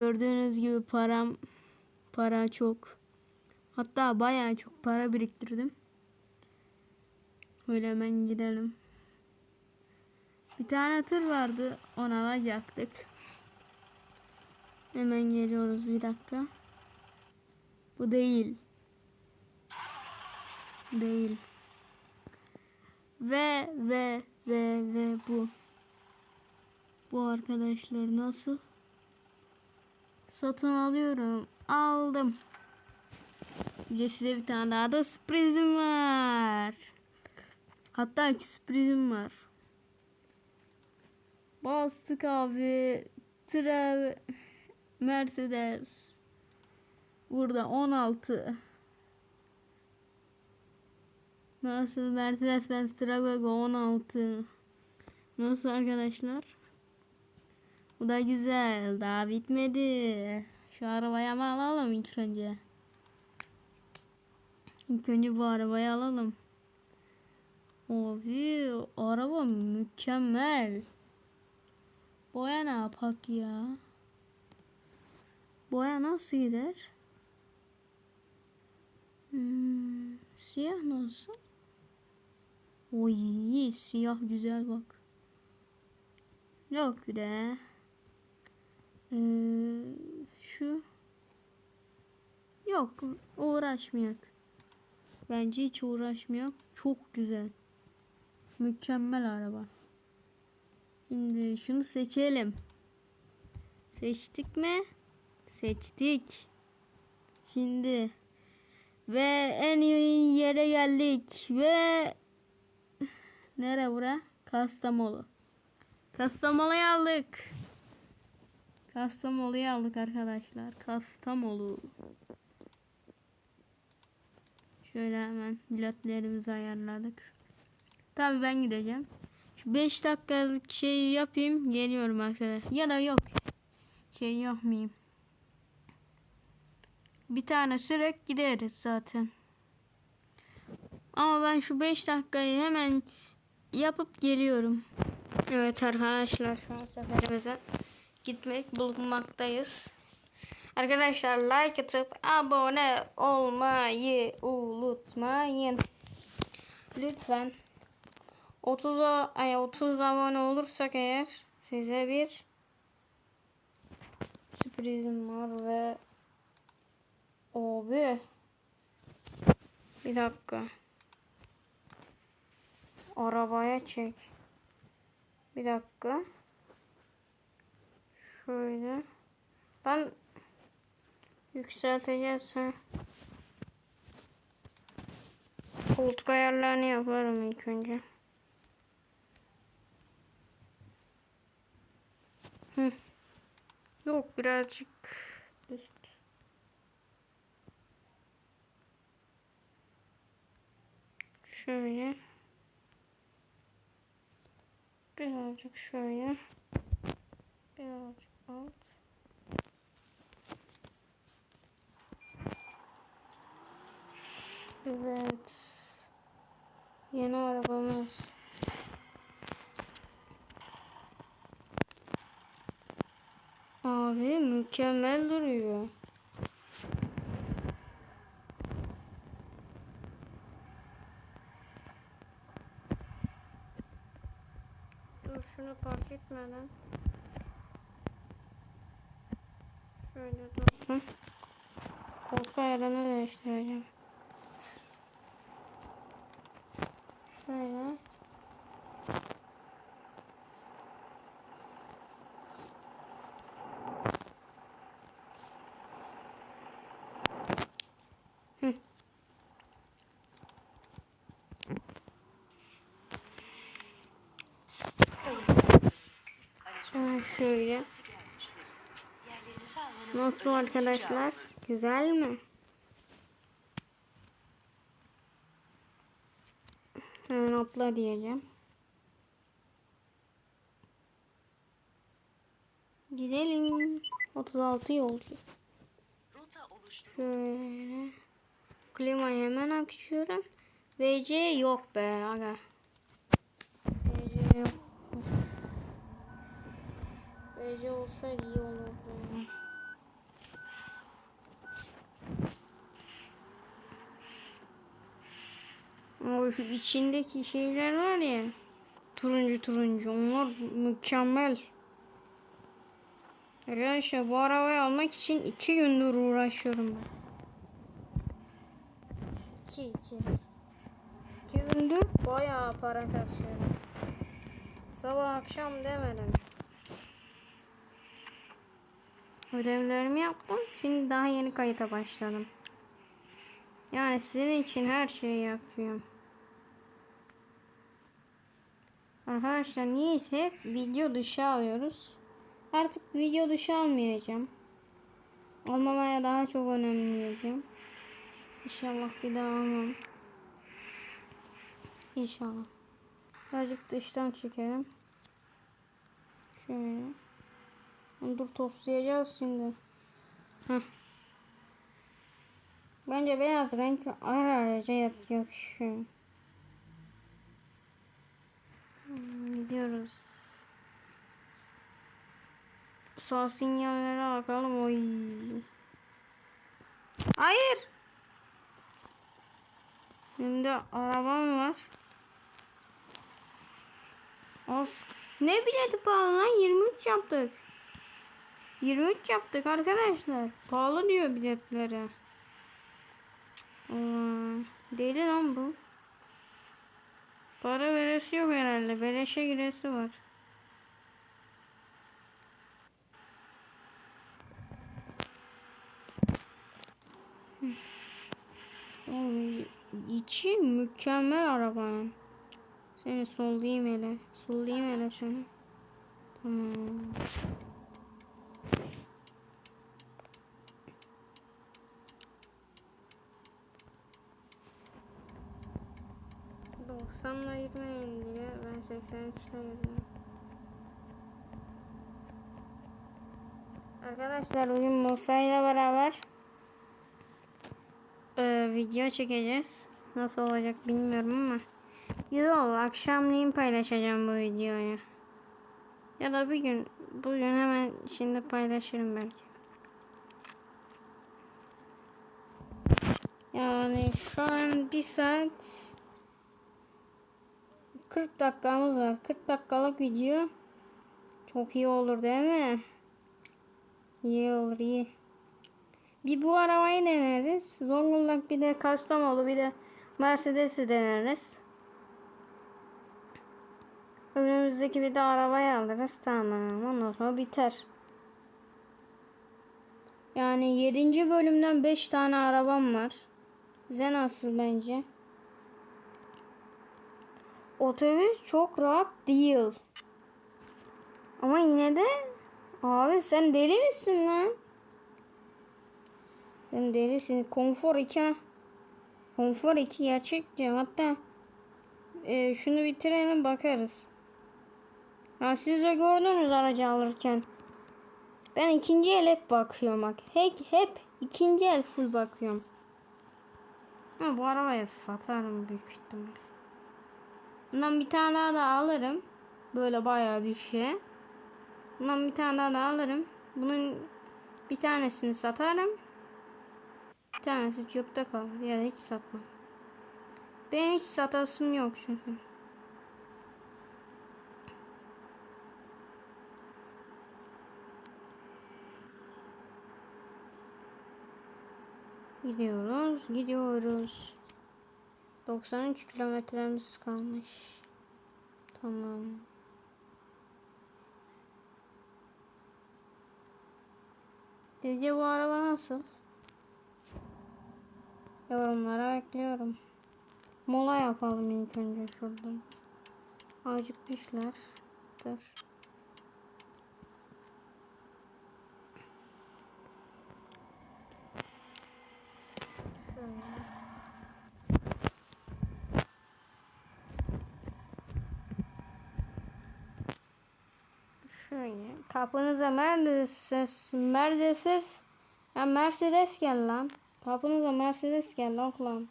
Gördüğünüz gibi param para çok. Hatta bayağı çok para biriktirdim. Böyle hemen gidelim. Bir tane tır vardı. Onu alacaktık. Hemen geliyoruz bir dakika. Bu değil. Değil. Ve ve ve ve bu. Bu arkadaşlar nasıl? Satın alıyorum. Aldım. Bir de size bir tane daha da sürprizim var. Hatta iki sürprizim var. Bastık abi. Tra Mercedes. Burada 16. Nasıl Mercedes Benz Trago 16. Nasıl arkadaşlar? Bu da güzel. Daha bitmedi. Şu arabayı mı alalım ilk önce? İlk önce bu arabayı alalım. Abi araba mükemmel. Boya ne yapak ya? Boya nasıl gider? Hmm, siyah nasıl? Oy siyah güzel bak. Yok bir de. Ee, şu. Yok uğraşmayak. Bence hiç uğraşmayak. Çok güzel. Mükemmel araba. Şimdi şunu seçelim. Seçtik mi? Seçtik. Şimdi ve en iyi yere geldik ve nere bura? Kastamonu. Kastamonu'yu aldık. Kastamonu'yu aldık arkadaşlar. Kastamonu. Şöyle hemen biletlerimizi ayarladık. Tabii ben gideceğim. Şu 5 dakikalık şey yapayım. Geliyorum arkadaşlar. Ya da yok. Şey yapmayayım. Bir tane sürek gideriz zaten. Ama ben şu 5 dakikayı hemen yapıp geliyorum. Evet arkadaşlar şu an seferimize gitmek bulunmaktayız. Arkadaşlar like atıp abone olmayı unutmayın. Lütfen 30 ay 30 abone olursak eğer size bir sürprizim var ve abi bir dakika arabaya çek bir dakika şöyle ben yükselteceğiz koltuk ayarlarını yaparım ilk önce Hı. Yok birazcık üst. Şöyle. Birazcık şöyle. Birazcık alt. Evet. Yeni arabamız. Abi mükemmel duruyor. Dur şunu park etmeden. Şöyle dursun. Koltuk ayarını değiştireceğim. Şöyle. Ha, şöyle. Nasıl arkadaşlar? Güzel mi? Hemen atla diyeceğim. Gidelim. 36 yolcu. Şöyle. Klimayı hemen açıyorum. VC yok be aga. VC yok. VC olsaydı iyi olurdu. Ama şu içindeki şeyler var ya. Turuncu turuncu. Onlar mükemmel. Arkadaşlar bu arabayı almak için iki gündür uğraşıyorum ben. İki iki. İki gündür bayağı para kasıyorum. Sabah akşam demedim. Ödevlerimi yaptım. Şimdi daha yeni kayıta başladım. Yani sizin için her şeyi yapıyorum. Arkadaşlar niyeyse video dışı alıyoruz. Artık video dışı almayacağım. Almamaya daha çok önemleyeceğim. İnşallah bir daha almam. İnşallah. Birazcık dıştan çekelim. Şöyle. Dur toslayacağız şimdi. Heh. Bence beyaz renk ara araca yakışıyor. Hmm, Gidiyoruz. Sağ sinyallere bakalım. Oy. Hayır. Şimdi arabam var. Az. Ne bileti pahalı lan? 23 yaptık. 23 yaptık arkadaşlar. Pahalı diyor biletlere. Allah. Deli lan bu. Para veresi yok herhalde. Beleşe giresi var. Hı. Oy, içi mükemmel arabanın. Seni sollayayım hele. Sollayayım hele seni. Tamam. Doksanla girmeyin diye ben 83'le girdim. Arkadaşlar bugün Musa ile beraber e, video çekeceğiz. Nasıl olacak bilmiyorum ama olur. Akşamleyin paylaşacağım bu videoyu. Ya da bir gün bugün hemen şimdi paylaşırım belki. Yani şu an bir saat 40 dakikamız var. 40 dakikalık video. Çok iyi olur değil mi? İyi olur iyi. Bir bu arabayı deneriz. Zonguldak bir de Kastamonu bir de Mercedes'i deneriz. Önümüzdeki bir de arabayı alırız. Tamam. Ondan sonra biter. Yani 7. bölümden 5 tane arabam var. Bize nasıl bence? Otobüs çok rahat değil. Ama yine de abi sen deli misin lan? Sen delisin. Konfor 2 ha. Konfor 2 gerçek diyorum. Hatta e, şunu bitirelim bakarız. Ha siz de gördünüz aracı alırken. Ben ikinci el hep bakıyorum bak. Hep, hep ikinci el full bakıyorum. Ha, bu arabayı satarım büyük ihtimal. Bundan bir tane daha da alırım. Böyle bayağı düşe. Bundan bir tane daha da alırım. Bunun bir tanesini satarım. Bir tanesi çöpte kalır ya da hiç satmam. Benim hiç satasım yok çünkü. Gidiyoruz, gidiyoruz. 93 kilometremiz kalmış. Tamam. Sizce bu araba nasıl? Yorumlara bekliyorum. Mola yapalım ilk önce şurada. Acıkmışlar. Dur. Şöyle. Şöyle. Kapınıza Mercedes, Mercedes, ya Mercedes gel lan. Kapınıza Mercedes geldi oğlum.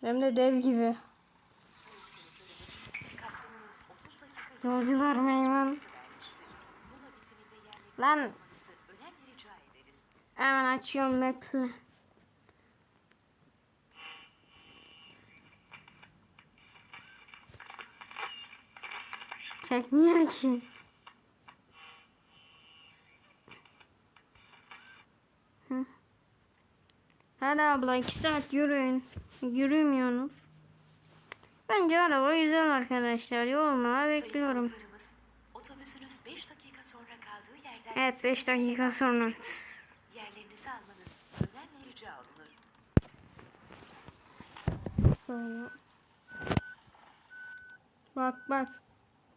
Hem de dev gibi. Yolcular meyvan. Lan. Hemen açıyorum metli. Çekmiyor ki. Hadi abla iki saat yürüyün. Yürümüyorsunuz. Bence araba güzel arkadaşlar. Yoluna bekliyorum. Otobüsünüz 5 dakika sonra kaldığı yerden Evet 5 dakika sonra. yerlerinizi almanız önemli rica olunur. Sonra. Bak bak.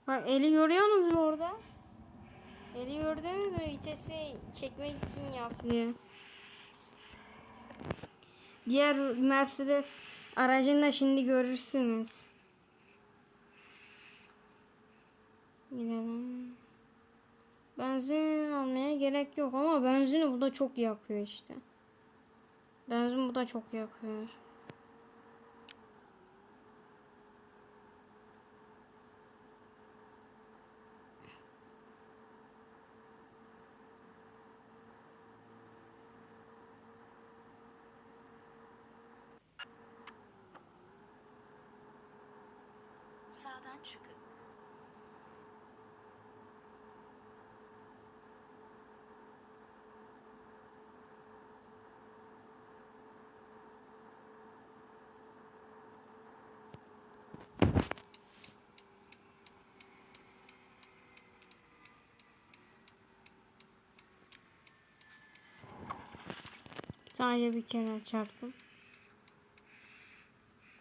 Bak eli görüyorsunuz mu orada? Eli gördünüz mü? Vitesi çekmek için yapıyor. Diğer Mercedes aracını da şimdi görürsünüz. Gidelim. Benzin almaya gerek yok ama benzini bu da çok yakıyor işte. Benzin bu da çok yakıyor. Sağdan çıkın. Sadece bir kere çarptım.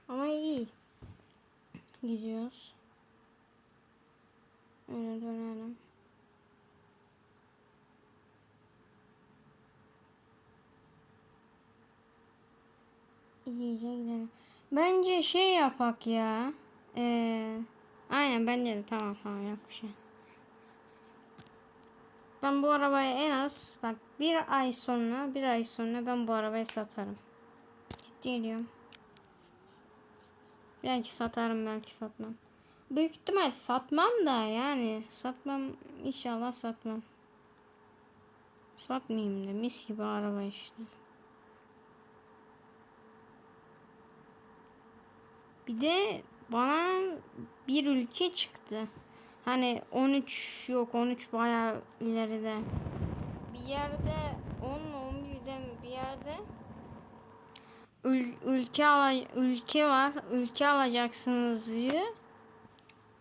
Ama iyi. Gidiyoruz. Öyle dönelim. İyice gidelim. Bence şey yapak ya. Ee, aynen bence de tamam tamam yap bir şey. Ben bu arabayı en az bak bir ay sonra bir ay sonra ben bu arabayı satarım. Ciddi diyorum. Belki satarım belki satmam. Büyük ihtimal satmam da yani satmam inşallah satmam. Satmayayım da mis gibi araba işte. Bir de bana bir ülke çıktı. Hani 13 yok 13 bayağı ileride. Bir yerde 10 11'den bir yerde ül- ülke ala- ülke var. Ülke alacaksınız diye.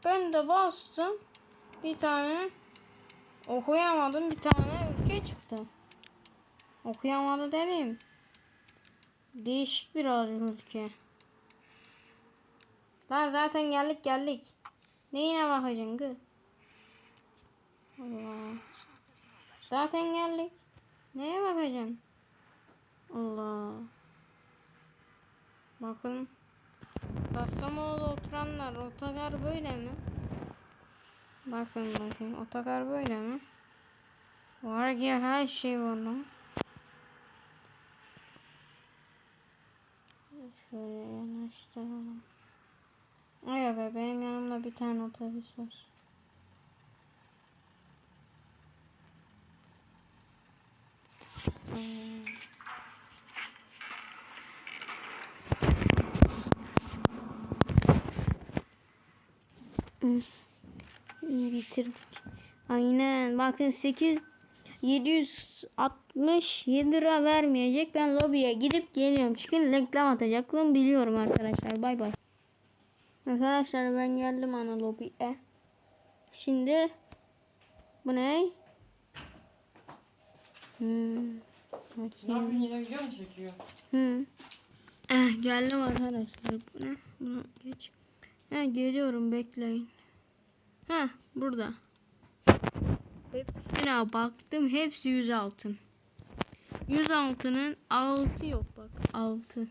Ben de bastım. Bir tane okuyamadım. Bir tane ülke çıktı. Okuyamadı dedim. Değişik biraz ülke. Lan zaten geldik geldik. Neyine bakacaksın kız? Allah. Zaten geldik. Neye bakacaksın? Allah. Bakın. Kastamonu'da oturanlar otogar böyle mi? Bakın bakın otogar böyle mi? Var ya her şey var lan. Şöyle yanaştıralım. Ay be benim yanımda bir tane otobüs var. Tamam. İyi bitirdik. Aynen. Bakın 8 767 lira vermeyecek. Ben lobiye gidip geliyorum. Çünkü reklam atacaklım biliyorum arkadaşlar. Bay bay. Arkadaşlar ben geldim ana lobiye. Şimdi bu ne? Hmm. Ne yapıyorsun yine video mu çekiyor? Hı. Eh, geldim arkadaşlar. Bu ne? Bunu geç. He, geliyorum bekleyin. Ha burada. Hepsine baktım. Hepsi 100 altın. 100 altının 6 yok bak. 6.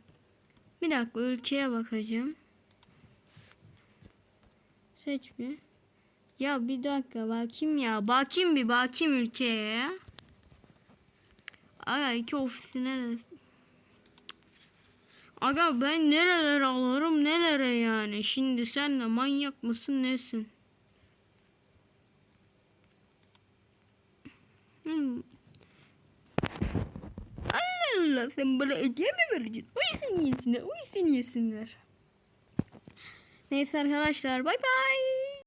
Bir dakika ülkeye bakacağım. Seç bir. Ya bir dakika bakayım ya. Bakayım bir bakayım ülkeye ya. Aga iki ofisi neresi? Aga ben nerelere alırım nelere yani. Şimdi sen de manyak mısın nesin? Hmm. Allah Allah sen bana hediye mi vereceksin? Uysun yesinler, uysun yesinler. Neyse arkadaşlar bay bay.